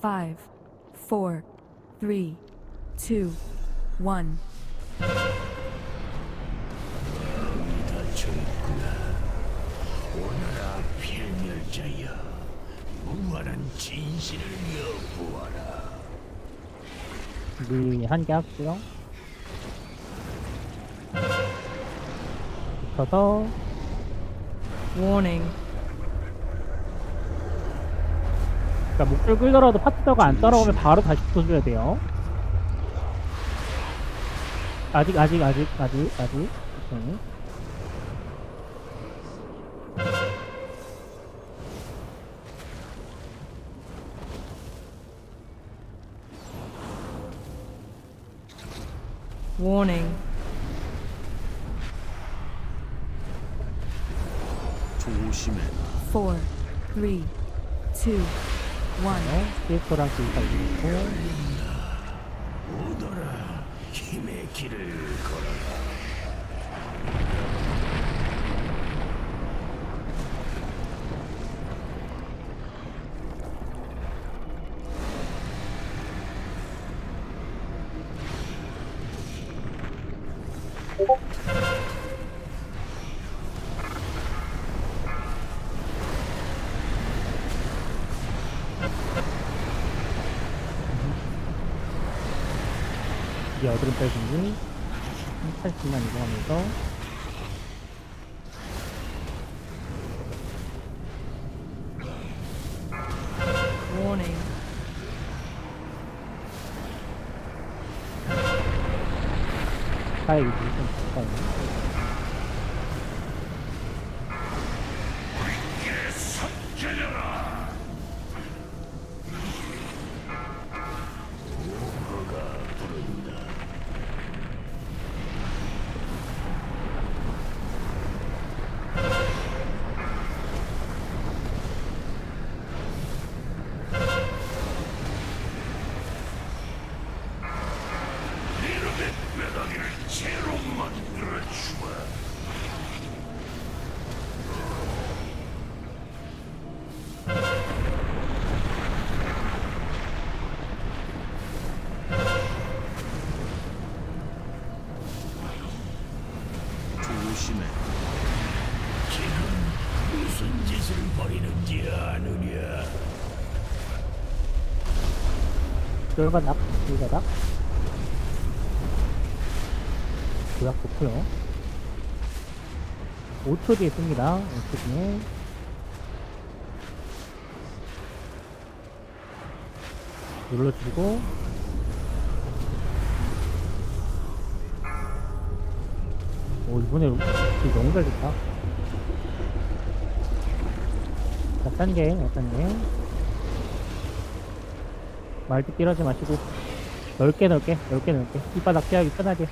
five, four, three, two, one. 닫혀 있구나. 오너라 필멸자여, 무한한 진실을 여부하라. 우리 한 개 할게요. 붙어서 Warning. 그러니까 목줄 끌더라도 파트너가 안 따라오면 바로 다시 붙어줘야 돼요. 아직 아직 아직 아직 아직 오케이. Warning. 조심해. Four, three, two, one. 네, 스피커랑 기타 있고 오너 이게 빼준지 80만 이동하면서 Warning. 사이 가까이 채 조심해. 지금 무슨 짓을 벌이는지 아느냐? 쫄바닥 쫄바닥 조약 좋고요. 5초 뒤에 씁니다. 5초 뒤에. 눌러주고 오 이번에 딜 너무 잘 됐다. 약단 게 약단 게. 말듣기 하지 마시고. 넓게 넓게 넓게 넓게. 뒷바닥 피하기 편하게.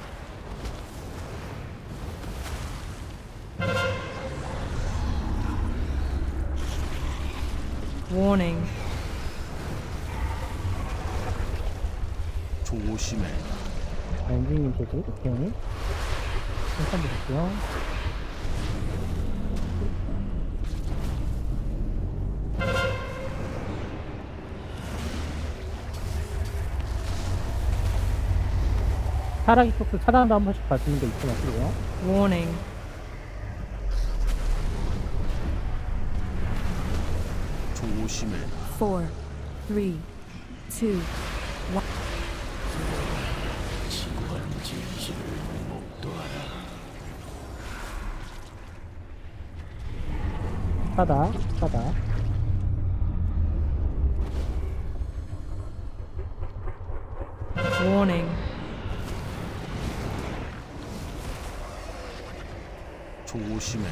Warning. 조심해. 엔진님 제지 오케이 한칸 드릴게요 타락이 쪽도 차단도 한 번씩 봐주는 거 잊지 마시고요 Warning. 조심해. Four, three, two, one. 지구한 진실을 목도하라. 타다 타다 Warning. 조심해.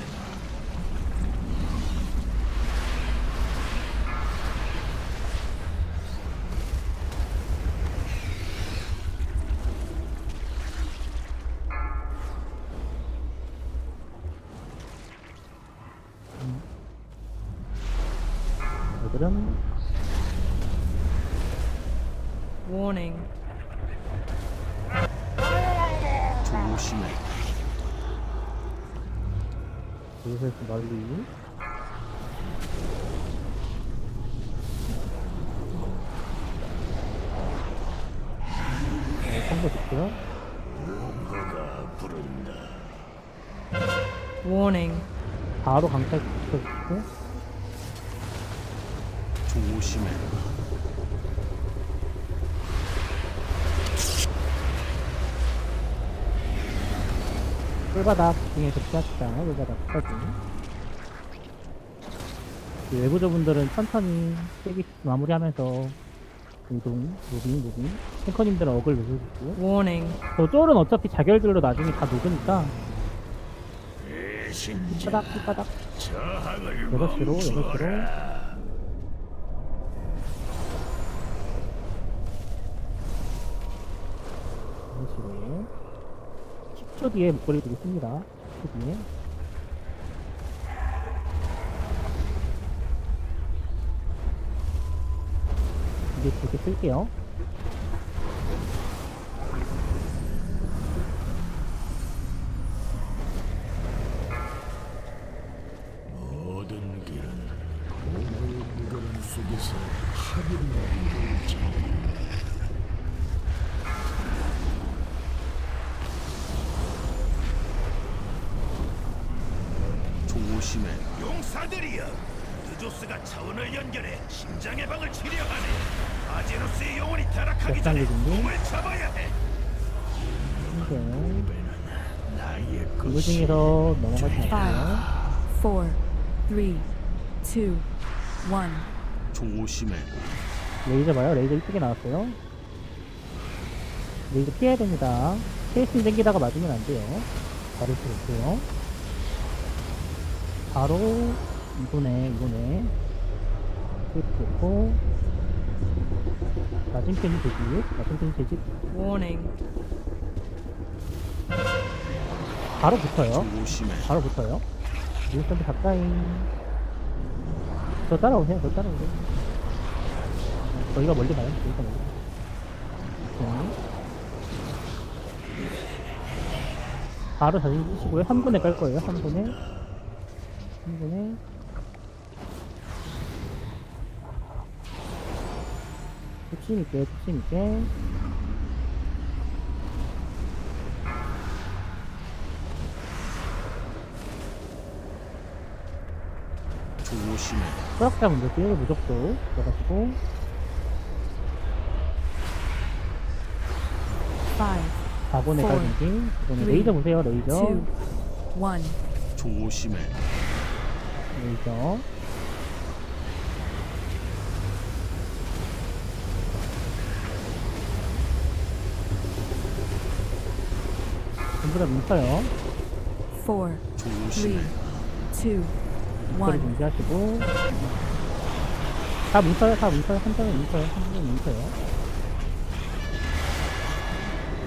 조심해. 요새 말리기? 좋구나? Warning. 바로 강탈 조심해. 꿀바닥 중에서 피합시다. 꿀바닥까지. 그 외부자분들은 천천히 세기 마무리하면서 이동, 무빙, 무빙. 탱커님들은 어글 누르시고. Warning. 저 쫄은 어차피 자결들로 나중에 다 녹으니까. 배신자 삐바닥, 삐바닥. 저항을 여섯 시로, 여섯 시로. 10초 뒤에 목걸이 드리겠습니다. 10초 뒤에. 이제 두개 쓸게요 모든 길은 공허의 무거운 속에서 합의를 이루지. 조심해. 용사들이여, 드조스가 차원을 연결해 심장의 방을 치려하네. 아제로스의 영혼이 타락하기 전에. 몸을 잡아야 해. 나의 이거 중에서 넘어가지 마세요 Five, four, three, two, one. 조심해. 레이저 봐요 레이저 이쁘게 나왔어요 레이저 피해야 됩니다 케이스 땡기다가 맞으면 안 돼요 바로 들었고요 바로 이번에 이번에 케이스 됐고 맞은편이 되지 맞은편이 되지. Warning. 바로 붙어요. 조심해. 바로 붙어요. 뉴스한테 가까이. 저 따라오세요 저 따라오세요. 저희가 멀리 가요 저희가 멀리 네. 바로 자신 주시고요 3분에 깔 거예요? 3분에 3분에 뚝심있게 뚝심있게 조심해. 수락자 먼저 뛰어 무적도 들어가시고 Five, 4번에 Four, 깔든지 이번에 three, 레이저 보세요 레이저 two, one. 조심해. 레이저 전부 다 조심해. three, two, 목소리 one. 준비하시고. 다 뭉쳐요 다 뭉쳐요. 한 장에 뭉쳐요 한 장에 뭉쳐요.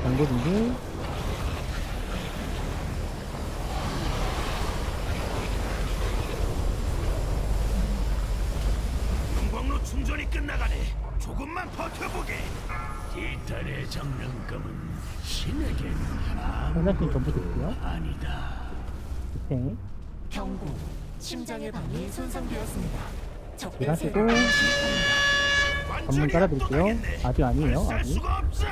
광고 준비 용광로 충전이 끝나가네. 조금만 버텨보게. 티탄의 장난감은 신에게 현장팀 전부 드릴게요 아니다. 오케이 경고. 심장의 방이 손상되었습니다. 일하시고 세력을 전문 깔아드릴게요 아직 아니에요 살 아직 수가 없어.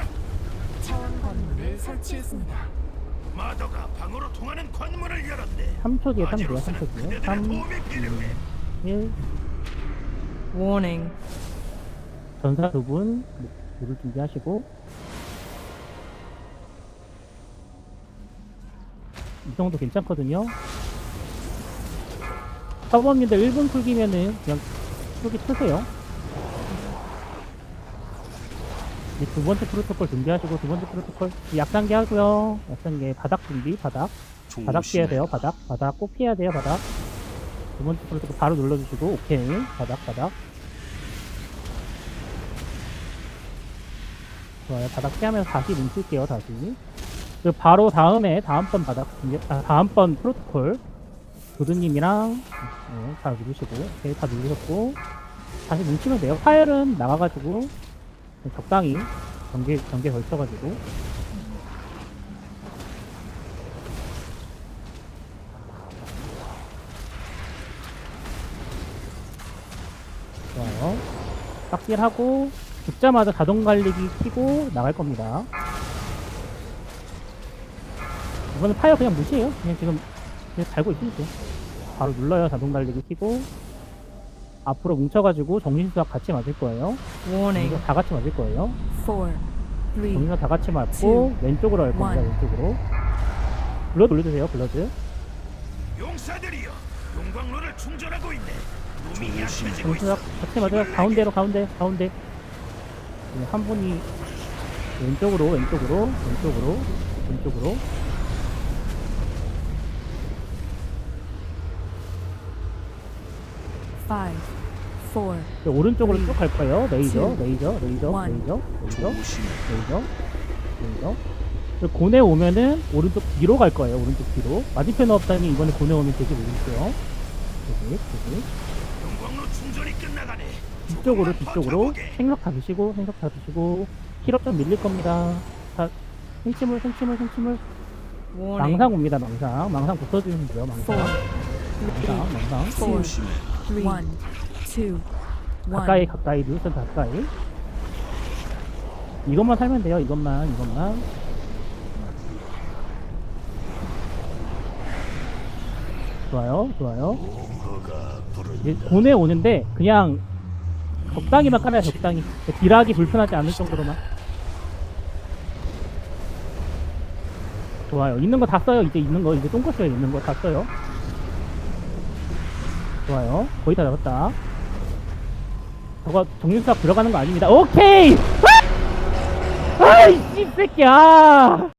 차원 건물을 설치했습니다. 마더가 방으로 통하는 관문을 열었네. 3초 뒤에 3 돼요 아제로스는 3초 뒤에 그대들의 3 도움이 필요해. 1 Warning. 전사 두분 물을 준비하시고. 이 정도 괜찮거든요. 서버님들 1분 풀기면은 그냥 풀기 트세요. 두 번째 프로토콜 준비하시고 두 번째 프로토콜 약단계 하고요. 약단계 바닥 준비 바닥. 바닥 피해야. 돼요 바닥. 바닥 꼭 피해야 돼요 바닥. 두 번째 프로토콜 바로 눌러주시고 오케이. 바닥 바닥 좋아요. 바닥 피하면서 다시 뭉칠게요, 다시. 그 바로 다음에, 다음번 바닥, 아, 다음번 프로토콜. 도드님이랑, 네, 다 누르시고, 오케이, 다 누르셨고, 다시 뭉치면 돼요. 파열은 나가가지고, 적당히, 경계, 경계 걸쳐가지고. 좋아요. 빡딜하고, 죽자마자 자동 갈리기 키고 나갈 겁니다. 이번엔 파이어 그냥 무시해요. 그냥 지금 그냥 달고 있으세요. 바로 눌러요. 자동 달리기 키고 앞으로 뭉쳐가지고 정신수학 같이 맞을 거예요. Warning. 이거 다 같이 맞을 거예요. Four. Three. 정신수학 다 같이 맞고 왼쪽으로 할 겁니다. 왼쪽으로. 블러드 올려주세요. 블러드. 용사들이여 용광로를 충전하고 있네 놈이. 약해지고 정신수학 같이 맞아요. 가운데로 가운데 가운데. 네, 한 분이 왼쪽으로 왼쪽으로 왼쪽으로 왼쪽으로 Five. Four. 네, 오른쪽으로 쭉 갈 거예요. 레이저, 레이저, 레이저, one. 레이저, 레이저. 레이저, 레이저. 그 고뇌 오면은 오른쪽 뒤로 갈 거예요. 오른쪽 뒤로. 맞은편에 없다니 이번에 고뇌 오면 되게 모르겠어요. 되게, 되게. 용광로 충전이 끝나가네 뒤쪽으로, 뒤쪽으로. 다 드시고, 생석 다 드시고. 힐업 좀 밀릴 겁니다. 자, 생치물, 생치물, 생치물. Warning. 망상 옵니다, 망상. 망상 붙어주시면 돼요, 망상. 망상, 망상. Four. 조심해. Three. One. Two. 가까이, One. 가까이, 누우선 가까이. 이것만 살면 돼요, 이것만, 이것만. 좋아요, 좋아요. 이제 돈에 오는데 그냥 적당히만 깔아요, 적당히. 딜하기 불편하지 않을 정도로만. 좋아요. 있는 거 다 써요. 이제 있는 거 이제 똥꼬 써요. 있는 거 다 써요. 좋아요. 거의 다 잡았다. 저거 정신수학 들어가는 거 아닙니다. 오케이! 아! 아이, 씨, 새끼야!